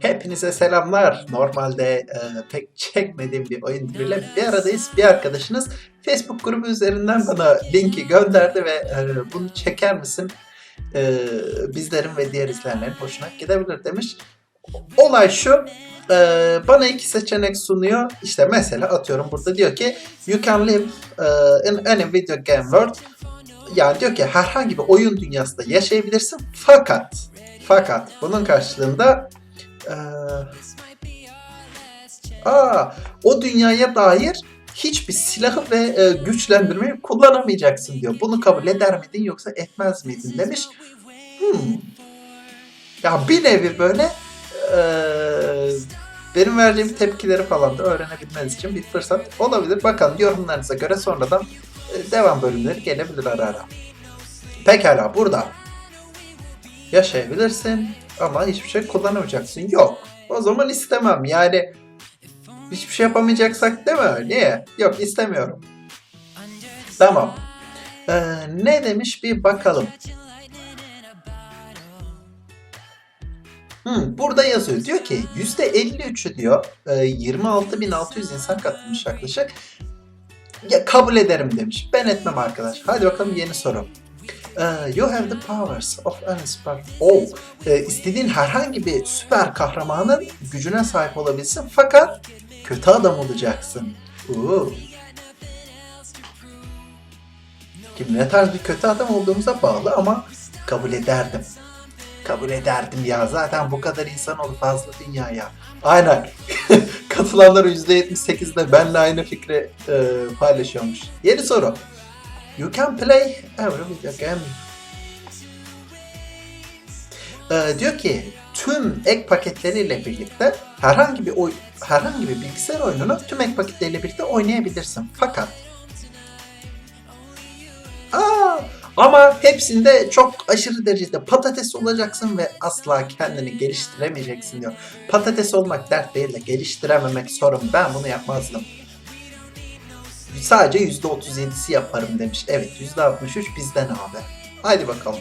Hepinize selamlar. Normalde e, pek çekmediğim bir oyun türüyle bir aradayız. Bir arkadaşınız Facebook grubu üzerinden bana linki gönderdi ve e, bunu çeker misin? E, bizlerin ve diğer izleyenlerin hoşuna gidebilir demiş. Olay şu. e, bana iki seçenek sunuyor. İşte mesela atıyorum burada diyor ki You can live e, in any video game world. Yani diyor ki herhangi bir oyun dünyasında yaşayabilirsin fakat fakat bunun karşılığında ee, aa, o dünyaya dair hiçbir silahı ve e, güçlendirmeyi kullanamayacaksın diyor. Bunu kabul eder miydin yoksa etmez miydin demiş. Hmm. Ya bir nevi böyle e, benim verdiğim tepkileri falan da öğrenebilmeniz için bir fırsat olabilir. Bakalım yorumlarınıza göre sonradan e, devam bölümleri gelebilir ara ara. Pekala burada yaşayabilirsin ama hiçbir şey kullanamayacaksın. Yok. O zaman istemem. Yani hiçbir şey yapamayacaksak mi? Niye? Yok istemiyorum. Tamam. Ee, ne demiş bir bakalım. Hmm, burada yazıyor. Diyor ki %53'ü diyor e, 26.600 insan katılmış yaklaşık. Ya kabul ederim demiş. Ben etmem arkadaş. Hadi bakalım yeni soru. Uh, you have the powers of any super... Oh, istediğin herhangi bir süper kahramanın gücüne sahip olabilsin fakat kötü adam olacaksın. Oo. Kim ne tarz bir kötü adam olduğumuza bağlı ama kabul ederdim. Kabul ederdim ya. Zaten bu kadar insan olur fazla dünyaya. Aynen. Katılanlar %78 de benimle aynı fikri e, paylaşıyormuş. Yeni soru. You can play every video game. Ee, diyor ki tüm ek paketleriyle birlikte herhangi bir oy herhangi bir bilgisayar oyununu tüm ek paketleriyle birlikte oynayabilirsin. Fakat Aa, ama hepsinde çok aşırı derecede patates olacaksın ve asla kendini geliştiremeyeceksin diyor. Patates olmak dert değil de geliştirememek sorun. Ben bunu yapmazdım sadece %37'si yaparım demiş. Evet %63 bizden abi. Haydi bakalım.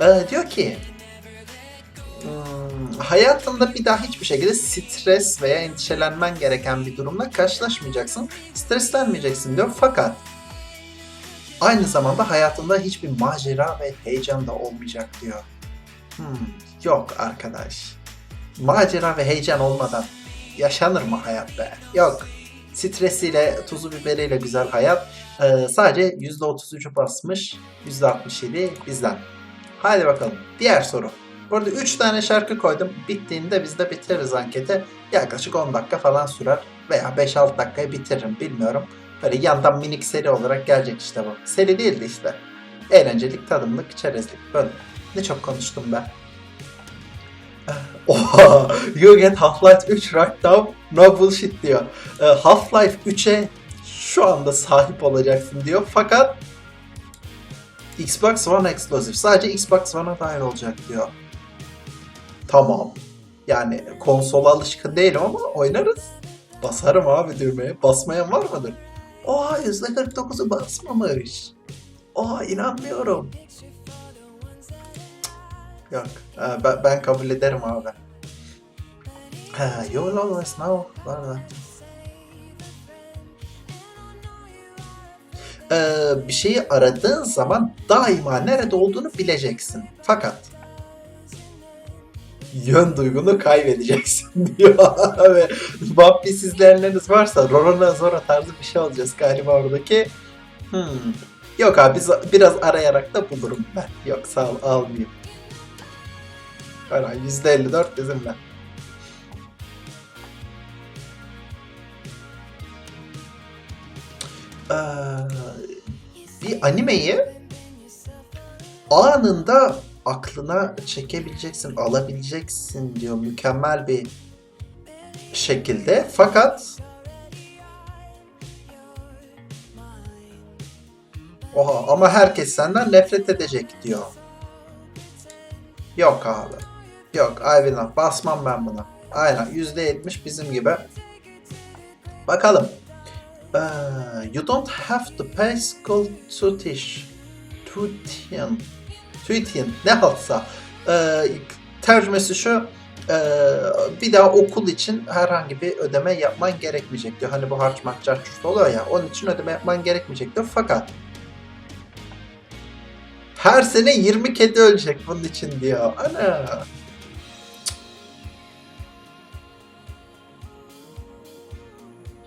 Ee, diyor ki hmm, hayatında bir daha hiçbir şekilde stres veya endişelenmen gereken bir durumla karşılaşmayacaksın. Streslenmeyeceksin diyor. Fakat aynı zamanda hayatında hiçbir macera ve heyecan da olmayacak diyor. Hmm, yok arkadaş. Macera ve heyecan olmadan yaşanır mı hayat be? Yok. Stresiyle, tuzu biberiyle güzel hayat. Ee, sadece %33'ü basmış. %67 bizden. Haydi bakalım. Diğer soru. Burada 3 tane şarkı koydum. Bittiğinde biz de bitiririz anketi. Yaklaşık 10 dakika falan sürer. Veya 5-6 dakikaya bitiririm bilmiyorum. Böyle yandan minik seri olarak gelecek işte bu. Seri değildi işte. Eğlencelik, tadımlık, çerezlik. Böyle. Ne çok konuştum ben. Oha! Get Half-Life 3 right now. No bullshit diyor. Ee, Half-Life 3'e şu anda sahip olacaksın diyor. Fakat Xbox One Exclusive. Sadece Xbox One'a dair olacak diyor. Tamam. Yani konsola alışkın değilim ama oynarız. Basarım abi düğmeye. Basmayan var mıdır? Oha %49'u basmamış. Oha inanmıyorum. Yok. Ben, ben kabul ederim abi. Ha, you will always know. Var. Ee, bir şeyi aradığın zaman daima nerede olduğunu bileceksin. Fakat yön duygunu kaybedeceksin diyor. Ve Vampis izleyenleriniz varsa Rorona Zora tarzı bir şey olacağız galiba oradaki. Hmm. Yok abi biraz arayarak da bulurum ben. Yok sağ ol almayayım. Aynen %54 bizimle. Ee, bir animeyi anında aklına çekebileceksin, alabileceksin diyor mükemmel bir şekilde. Fakat Oha ama herkes senden nefret edecek diyor. Yok abi. Yok I. Basmam ben buna. Aynen %70 bizim gibi. Bakalım. Ee, you don't have to pay school tuition. Tuition. Tweet'in ne haltsa. Ee, tercümesi şu. ee, bir daha okul için herhangi bir ödeme yapman gerekmeyecek diyor. Hani bu harç mahcar oluyor ya. Onun için ödeme yapman gerekmeyecek diyor. Fakat her sene 20 kedi ölecek bunun için diyor. Ana.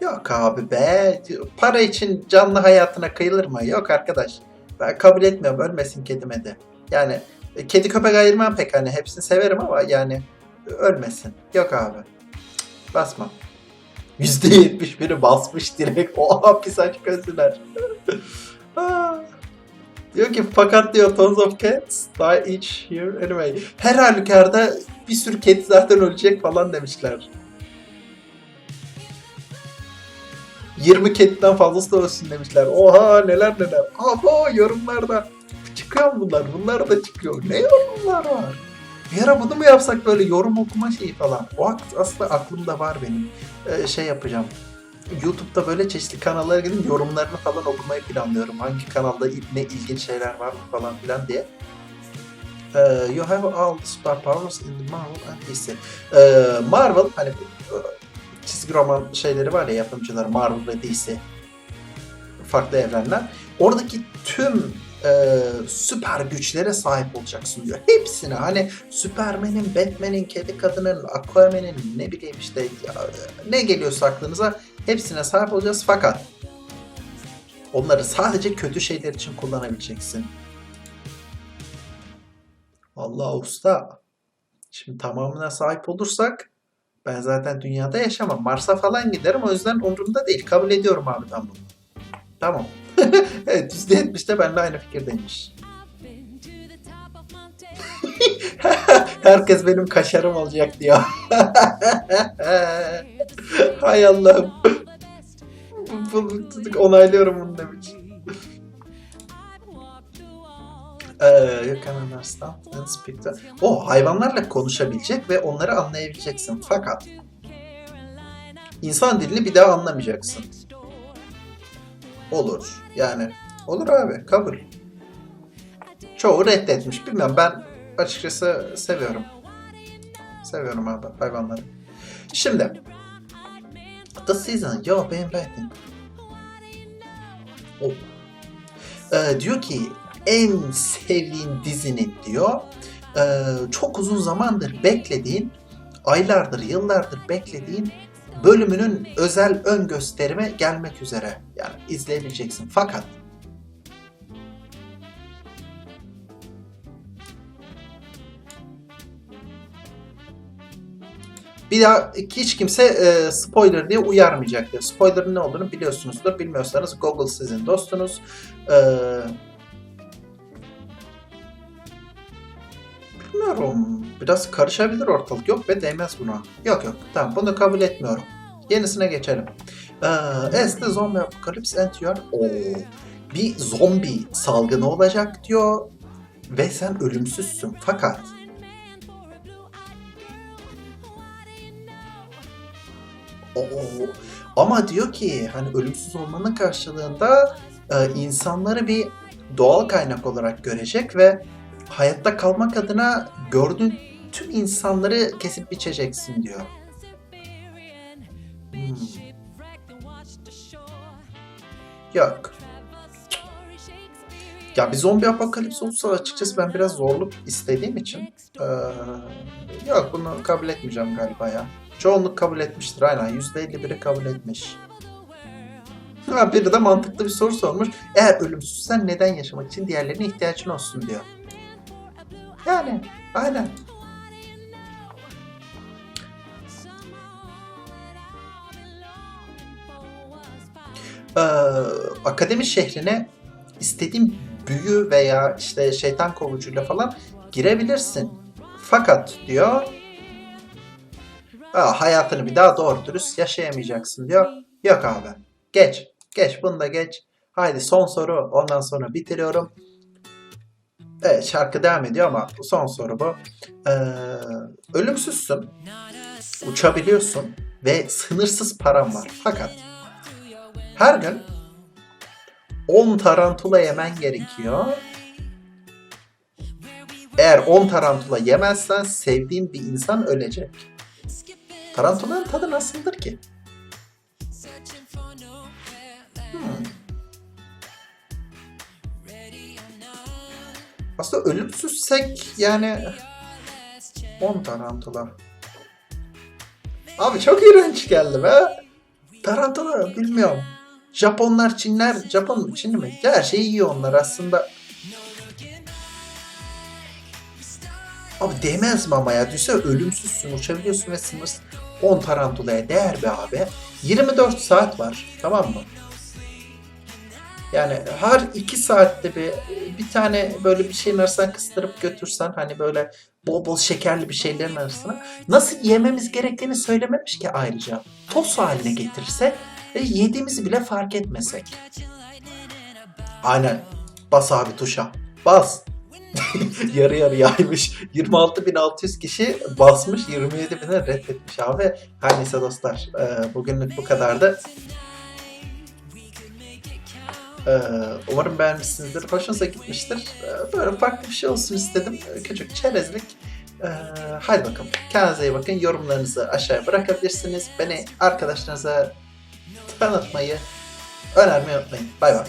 Yok abi be. Para için canlı hayatına kıyılır mı? Yok arkadaş. Ben kabul etmiyorum. Ölmesin kedime de. Yani e, kedi köpek ayırmam pek hani. Hepsini severim ama yani ölmesin. Yok abi. Basmam. %71'i basmış direkt. Oha pis aç gözler. Ah. diyor ki fakat diyor tons of cats die each year anyway. Her halükarda bir sürü kedi zaten ölecek falan demişler. 20 kediden fazlası da ölsün demişler. Oha neler neler. Abo yorumlarda çıkıyor bunlar? Bunlar da çıkıyor. Ne yorumlar var? Bir ara bunu mu yapsak böyle yorum okuma şeyi falan. O aslında aklımda var benim. Ee, şey yapacağım. YouTube'da böyle çeşitli kanallara gidip yorumlarını falan okumayı planlıyorum. Hangi kanalda ne ilginç şeyler var falan filan diye. Ee, you have all the superpowers in the Marvel and DC. Ee, Marvel hani çizgi roman şeyleri var ya yapımcılar Marvel ve DC. Farklı evrenler. Oradaki tüm e, süper güçlere sahip olacaksın diyor. Hepsine hani Superman'in, Batman'in, Kedi Kadın'ın, Aquaman'in ne bileyim işte ya, ne geliyorsa aklınıza hepsine sahip olacağız fakat onları sadece kötü şeyler için kullanabileceksin. Allah usta. Şimdi tamamına sahip olursak ben zaten dünyada yaşamam. Mars'a falan giderim o yüzden umurumda değil. Kabul ediyorum abi ben bunu. Tamam. evet %70 de benimle aynı fikirdeymiş. Herkes benim kaşarım olacak diyor. Hay Allah'ım. Onaylıyorum bunu demiş. You can understand. O hayvanlarla konuşabilecek ve onları anlayabileceksin. Fakat insan dilini bir daha anlamayacaksın. Olur. Yani olur abi kabul. Çoğu reddetmiş. Bilmem ben açıkçası seviyorum. Seviyorum abi hayvanları. Şimdi The Season. Yo benim beğendim. Oh. Ee, diyor ki en sevdiğin dizinin diyor ee, çok uzun zamandır beklediğin aylardır yıllardır beklediğin bölümünün özel ön gösterime gelmek üzere. Yani izleyebileceksin. Fakat bir daha hiç kimse e, spoiler diye uyarmayacaktır. Spoiler'ın ne olduğunu biliyorsunuzdur. Bilmiyorsanız Google sizin dostunuz. E, bilmiyorum. Biraz karışabilir ortalık. Yok be değmez buna. Yok yok. Tamam bunu kabul etmiyorum. Yenisine geçelim. Ee, as the zombie apocalypse and. Oo, bir zombi salgını olacak diyor. Ve sen ölümsüzsün. Fakat Oo. Ama diyor ki hani ölümsüz olmanın karşılığında e, insanları bir doğal kaynak olarak görecek ve hayatta kalmak adına gördüğün tüm insanları kesip biçeceksin diyor. Hmm. Yok. Ya bir zombi apokalips olsa açıkçası ben biraz zorluk istediğim için e, yok bunu kabul etmeyeceğim galiba ya. Çoğunluk kabul etmiştir aynen. %51'i kabul etmiş. Ha, biri de mantıklı bir soru sormuş. Eğer ölümsüzsen neden yaşamak için diğerlerine ihtiyacın olsun diyor. Yani aynen. Ee, akademi şehrine istediğin büyü veya işte şeytan kovucuyla falan girebilirsin. Fakat diyor hayatını bir daha doğru dürüst yaşayamayacaksın diyor. Yok abi. Geç. Geç. Bunu da geç. Haydi son soru. Ondan sonra bitiriyorum. Evet şarkı devam ediyor ama son soru bu. Ee, ölümsüzsün. Uçabiliyorsun. Ve sınırsız param var. Fakat her gün 10 tarantula yemen gerekiyor. Eğer 10 tarantula yemezsen sevdiğin bir insan ölecek. Tarantulanın tadı nasıldır ki? Hmm. Aslında ölümsüzsek yani 10 tarantula. Abi çok iğrenç geldi be. Tarantula bilmiyorum. Japonlar, Çinler, Japon, Çin mi? Her şeyi yiyor onlar aslında. Abi değmez mi ama ya? Düşünsene ölümsüzsün, uçabiliyorsun ve sınırsız. 10 tarantulaya değer be abi. 24 saat var. Tamam mı? Yani her 2 saatte bir, bir tane böyle bir şeyin arasına kıstırıp götürsen hani böyle bol bol şekerli bir şeylerin arasına nasıl yememiz gerektiğini söylememiş ki ayrıca. Toz haline getirse ve yediğimizi bile fark etmesek. Aynen. Bas abi tuşa. Bas. yarı yarı yaymış. 26.600 kişi basmış. 27.000'e reddetmiş abi. Her neyse dostlar. e, Bugünlük bu kadardı. E, Umarım beğenmişsinizdir. Hoşunuza gitmiştir. E, Böyle farklı bir şey olsun istedim. E, Küçük çerezlik. E, Haydi bakalım. Kendinize iyi bakın. Yorumlarınızı aşağıya bırakabilirsiniz. Beni arkadaşlarınıza tanıtmayı önermeyi unutmayın. Bay bay.